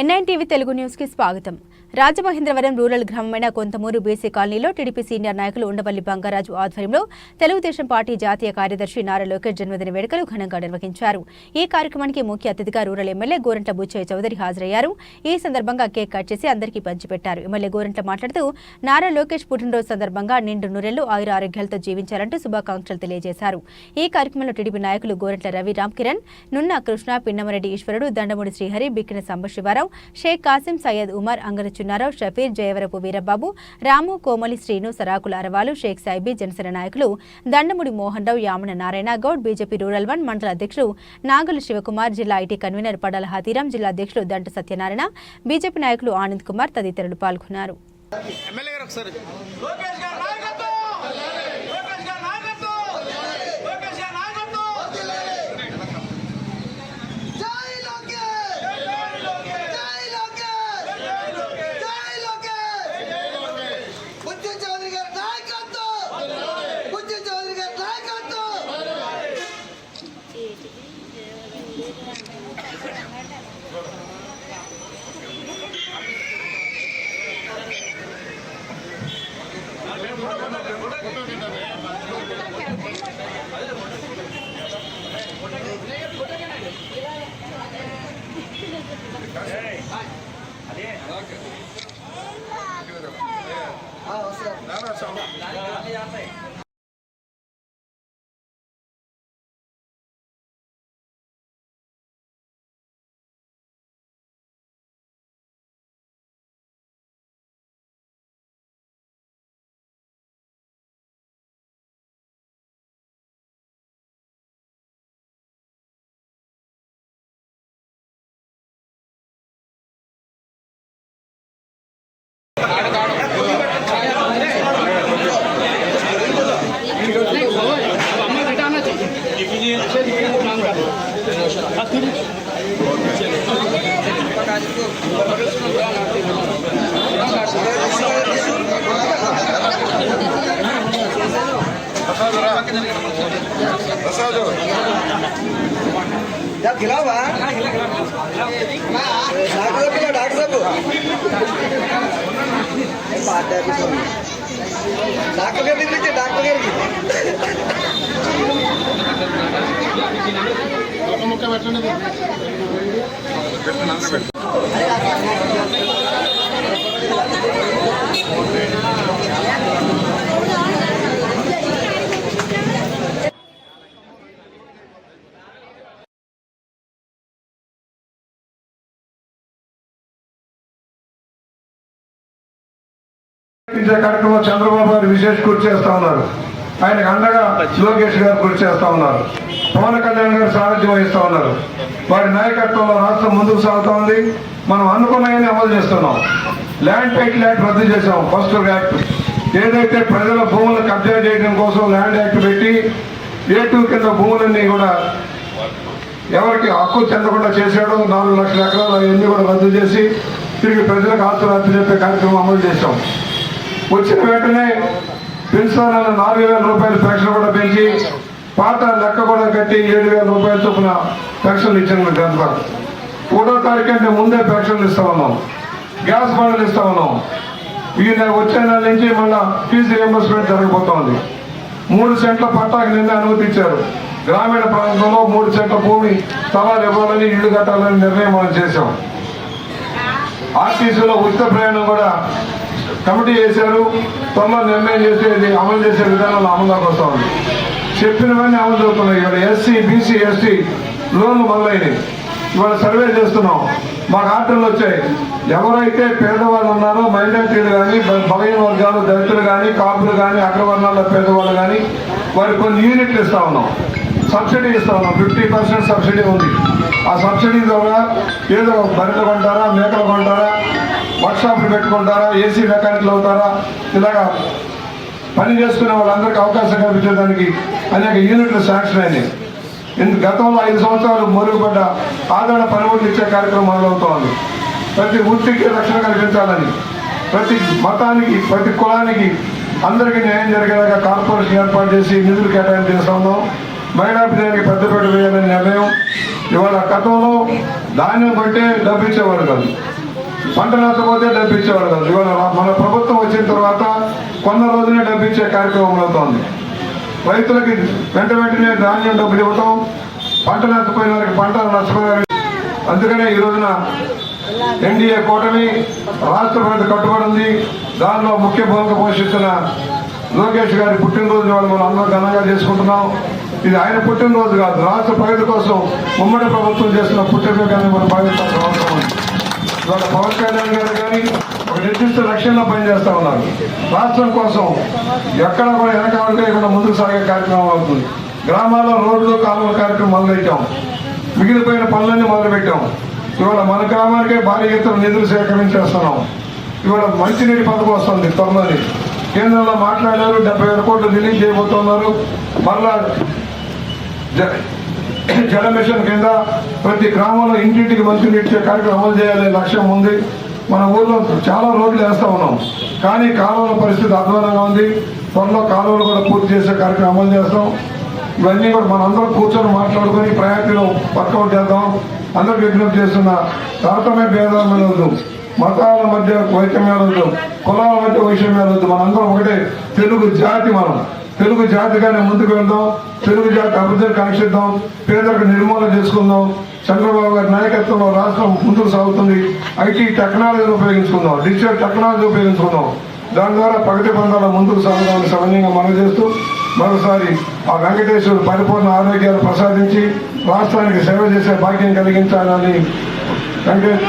NIN TV Telugu న్యూస్కి స్వాగతం Rajamahendravaram rural గ్రామమైన కొంతమూరు బీసీ కాలనీలో టీడీపీ సీనియర్ నాయకులు ఉండవల్లి బంగారాజు ఆధ్వర్యంలో తెలుగుదేశం పార్టీ జాతీయ కార్యదర్శి నారా లోకేష్ జన్మదిన వేడుకలు ఘనంగా నిర్వహించారు. ఈ కార్యక్రమానికి ముఖ్య అతిథిగా రూరల్ ఎమ్మెల్యే గోరంట్ల బుచ్చయ్య చౌదరి హాజరయ్యారు. ఈ సందర్భంగా కేక్ కట్ చేసి అందరికీ పంచిపెట్టారు. ఎమ్మెల్యే గోరంట్ల మాట్లాడుతూ నారా లోకేష్ పుట్టినరోజు సందర్భంగా నిండు నూరెళ్ళు ఆయుర ఆరోగ్యాలతో జీవించాలంటూ శుభాకాంక్షలు తెలియజేశారు. ఈ కార్యక్రమంలో టీడీపీ నాయకులు గోరంట్ల రవి రామ్ కిరణ్ నున్న కృష్ణ పిన్నమరెడ్డి ఈశ్వరుడు దండమూడి శ్రీహరి బిక్కిన సంబశివారావు షేక్ కాసిం సయ్యద్ ఉమర్ అంగరచున్నారావు షఫీర్ జయవరపు వీరబాబు రాము కోమలి శ్రీను సరాకుల అరవాలు షేక్ సాయిబీ జనసేన నాయకులు Dandamudi Mohan Rao Yamana Narayana Goud BJP rural one మండల అధ్యక్షుడు నాగుల శివకుమార్ జిల్లా ఐటీ కన్వీనర్ పడాల హతీరాం జిల్లా అధ్యక్షుడు దంట సత్యనారాయణ బీజేపీ నాయకులు ఆనంద్ కుమార్ తదితరులు పాల్గొన్నారు. ఎమ్మెల్యే గారు ఒకసారి. వస్తుంది जा खिलाओ डॉक्टर साहब डॉक्टर साहब। डॉक्टर के भी डॉक्टर के भी तो तो मुख्य बैठने दो। ఇచ్చే కార్యక్రమం చంద్రబాబు గారు విశేష కృషి చేస్తా ఉన్నారు. ఆయనకు అండగా లోకేష్ గారు కృషి చేస్తా ఉన్నారు. పవన్ కళ్యాణ్ గారు సారథ్యం వహిస్తూ ఉన్నారు. వారి నాయకత్వంలో రాష్ట్రం ముందుకు సాగుతూ ఉంది. మనం అనుకున్నాయని అమలు చేస్తున్నాం. ల్యాండ్ టైటిల్ యాక్ట్ రద్దు చేశాం ఫస్ట్ యాక్ట్. ఏదైతే ప్రజల భూములు కబ్జా చేయడం కోసం ల్యాండ్ యాక్ట్ పెట్టి ఏ టూ కింద భూములన్నీ కూడా ఎవరికి హక్కు చెందకుండా చేశాడో నాలుగు లక్షల ఎకరాలు అవన్నీ కూడా రద్దు చేసి తిరిగి ప్రజలకు ఆస్తులు రద్దు చెప్పే కార్యక్రమం అమలు చేశాం. వచ్చిన వెంటనే పెన్షన్ నాలుగు వేల రూపాయల పెన్షన్ కూడా పెంచి పాత లెక్క కూడా కట్టి ఏడు వేల రూపాయల చొప్పున పెన్షన్లు ఇచ్చిన గంట ఒకటో తారీఖు అంటే ముందే పెన్షన్లు ఇస్తా ఉన్నాం. గ్యాస్ బండ్లు ఇస్తా ఉన్నాం. ఈ నెల వచ్చే నెల నుంచి మళ్ళా ఫీజు రియంబర్స్మెంట్ జరగబోతోంది. మూడు సెంట్ల పట్టాకు నిన్న అనుమతి ఇచ్చారు. గ్రామీణ ప్రాంతంలో మూడు సెంట్ల భూమి స్థలాలు ఇవ్వాలని ఇల్లు కట్టాలని నిర్ణయం మనం చేశాం. ఆర్టీసీలో ఉచిత ప్రయాణం కూడా కమిటీ చేశారు త్వరలో నిర్ణయం చేసి అమలు చేసే విధానంలో అమలులోకి వస్తా ఉంది. చెప్పినవన్నీ అమలు జరుగుతున్నాయి. ఇవాళ ఎస్సీ బీసీ ఎస్టీ లోన్లు మొదలైనవి. ఇవాళ సర్వే చేస్తున్నాం. మాకు ఆర్డర్లు వచ్చాయి. ఎవరైతే పేదవాళ్ళు ఉన్నారో మైనార్టీలు కానీ బలహీన వర్గాలు దళితులు కానీ కాపులు కానీ అగ్రవర్ణాల పేదవాళ్ళు కానీ వారికి కొన్ని యూనిట్లు ఇస్తా ఉన్నాం. సబ్సిడీ ఇస్తా ఉన్నాం. ఫిఫ్టీ పర్సెంట్ సబ్సిడీ ఉంది. ఆ సబ్సిడీ ద్వారా ఏదో బర్రెలు కొంటారా మేకలు కొంటారా వర్క్షాప్లు పెట్టుకుంటారా ఏసీ మెకానిక్లు అవుతారా? ఇలాగా పని చేసుకునే వాళ్ళందరికీ అవకాశం కల్పించడానికి అనేక యూనిట్లు శాంక్షన్ అయినాయి. ఇందు గతంలో ఐదు సంవత్సరాలు మరుగుపడ్డ ఆదరణ పనిముట్లు ఇచ్చే కార్యక్రమం మొదలవుతోంది. ప్రతి వృత్తికి రక్షణ కల్పించాలని ప్రతి మతానికి ప్రతి కులానికి అందరికీ న్యాయం జరిగేలాగా కార్పొరేషన్ ఏర్పాటు చేసి నిధులు కేటాయింపు చేస్తున్నాం మహిళాభిధానికి పెద్దపేట వేయాలనే నిర్ణయం. ఇవాళ గతంలో ధాన్యం కొంటే డబ్బు ఇచ్చేవారు కాదు. పంట నష్టపోతే డబ్బు ఇచ్చేవాడు కాదు. ఇవాళ మన ప్రభుత్వం వచ్చిన తర్వాత కొన్న రోజునే డబ్బు ఇచ్చే కార్యక్రమం అవుతోంది. రైతులకి వెంట వెంటనే ధాన్యం డబ్బులు ఇవ్వటం పంట నష్టపోయిన వారికి పంట నష్టపోయిన అందుకనే ఈ రోజున ఎన్డీఏ కూటమి రాష్ట్ర ప్రజలు కట్టుబడి ఉంది. దానిలో ముఖ్య భూమిక పోషిస్తున్న లోకేష్ గారి పుట్టినరోజు వాళ్ళు మనం అందరం ఘనంగా చేసుకుంటున్నాం. ఇది ఆయన పుట్టినరోజు కాదు. రాష్ట్ర ప్రగతి కోసం ఉమ్మడి ప్రభుత్వం చేస్తున్న పుట్టినరోజు మనం భావించాల్సిన అవసరం ఉంది. ఇవాళ పవన్ కళ్యాణ్ గారు కానీ ఒక నిర్దిష్ట లక్ష్యంలో పనిచేస్తా ఉన్నారు. రాష్ట్రం కోసం ఎక్కడ కూడా వెనకాలంటే ఇక్కడ ముందుకు సాగే కార్యక్రమం అవుతుంది. గ్రామాల్లో రోడ్లు కాలువల కార్యక్రమం మొదలెట్టాం మిగిలిపోయిన పనులన్నీ మొదలుపెట్టాం. ఇవాళ మన గ్రామానికే భారీ ఎత్తున నిధులు సేకరించేస్తున్నాం. ఇవాళ మంచినీటి పథకం వస్తుంది త్వరలోని. కేంద్రంలో మాట్లాడారు డెబ్బై వేల కోట్లు రిలీజ్ చేయబోతున్నారు. మరలా జ- జల మిషన్ కింద ప్రతి గ్రామంలో ఇంటింటికి మంచినీటి ఇచ్చే కార్యక్రమం అమలు చేయాలనే లక్ష్యం ఉంది. మన ఊర్లో చాలా రోడ్లు వేస్తా ఉన్నాం. కానీ కాలువల పరిస్థితి అధ్వానంగా ఉంది. త్వరలో కాలువలు కూడా పూర్తి చేసే కార్యక్రమం అమలు చేస్తాం. ఇవన్నీ కూడా మనందరం కూర్చొని మాట్లాడుకొని ప్రయాణిలో వర్కౌట్ చేద్దాం. అందరికి విజ్ఞప్తి చేస్తున్న తారతమ్య భేదాలు వద్దు మతాల మధ్య వైషమ్యాలు వద్దు కులాల మధ్య వైషమ్యాలు వద్దు. మనందరం ఒకటే తెలుగు జాతి మనం. తెలుగు జాతిగానే ముందుకు వెళ్దాం. తెలుగు జాతి అభివృద్ధిని కాంక్షిద్దాం పేదలకు నిర్మూలన చేసుకుందాం. చంద్రబాబు గారి నాయకత్వంలో రాష్ట్రం ముందుకు సాగుతుంది. ఐటీ టెక్నాలజీని ఉపయోగించుకుందాం. Digital technology ఉపయోగించుకుందాం. దాని ద్వారా ప్రగతి బంధాల ముందుకు సాగుదామని సమన్యంగా మనం చేస్తూ మరోసారి ఆ వెంకటేశ్వరు పరిపూర్ణ ఆరోగ్యాలు ప్రసాదించి రాష్ట్రానికి సేవ చేసే భాగ్యం కలిగించాలని వెంకటేష్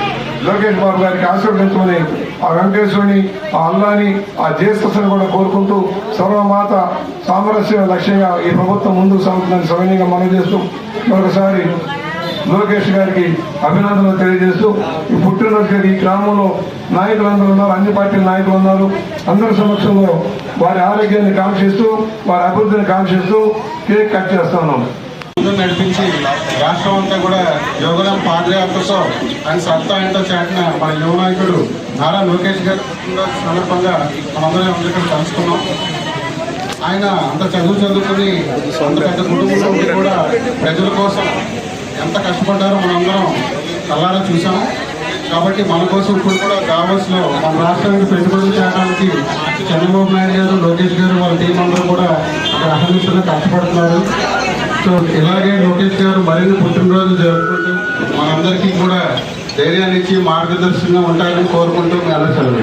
లోకేష్ బాబు గారికి ఆశీర్వదించమని ఆ వెంకటేశ్వరుని ఆ అల్లాని ఆ జ్యేష్ఠని కూడా కోరుకుంటూ సర్వమాత సామరస్య లక్ష్యంగా ఈ ప్రభుత్వం ముందుకు సాగుతుందని సవినీయంగా మనం చేస్తూ మరొకసారి లోకేష్ గారికి అభినందనలు తెలియజేస్తూ ఈ పుట్టినరోజు ఈ గ్రామంలో నాయకులందరూ ఉన్నారు అన్ని పార్టీల నాయకులు ఉన్నారు. అందరి సమక్షంలో వారి ఆరోగ్యాన్ని కాంక్షిస్తూ వారి అభివృద్ధిని కాంక్షిస్తూ కేక్ కట్ చేస్తున్నాం నడిపించి రాష్ట్రం అంతా కూడా యోగదాం పాదయాత్రతో ఆయన సత్తా ఏంటో చాటిన మన యువ నాయకుడు నారా లోకేష్ గారు సందర్భంగా మనందరం అందరికీ కలుసుకున్నాం. ఆయన అంత చదువు చదువుకుని అంత పెద్ద కుటుంబంలో ఉండి కూడా ప్రజల కోసం ఎంత కష్టపడ్డారో మనందరం కళ్ళారా చూసాము కాబట్టి మన కోసం ఇప్పుడు కూడా దావోస్లో మన రాష్ట్రానికి పెట్టుబడులు చేయడానికి చంద్రబాబు నాయుడు గారు లోకేష్ గారు వాళ్ళ టీం అందరూ కూడా అక్కడ అహర్నిశలు కష్టపడుతున్నారు. సో ఇలాగే లోకేష్ గారు మరిన్ని పుట్టినరోజులు జరుపుకుంటూ మనందరికీ కూడా ధైర్యాన్ని ఇచ్చి మార్గదర్శకంగా ఉంటారని కోరుకుంటూ మీ అందరూ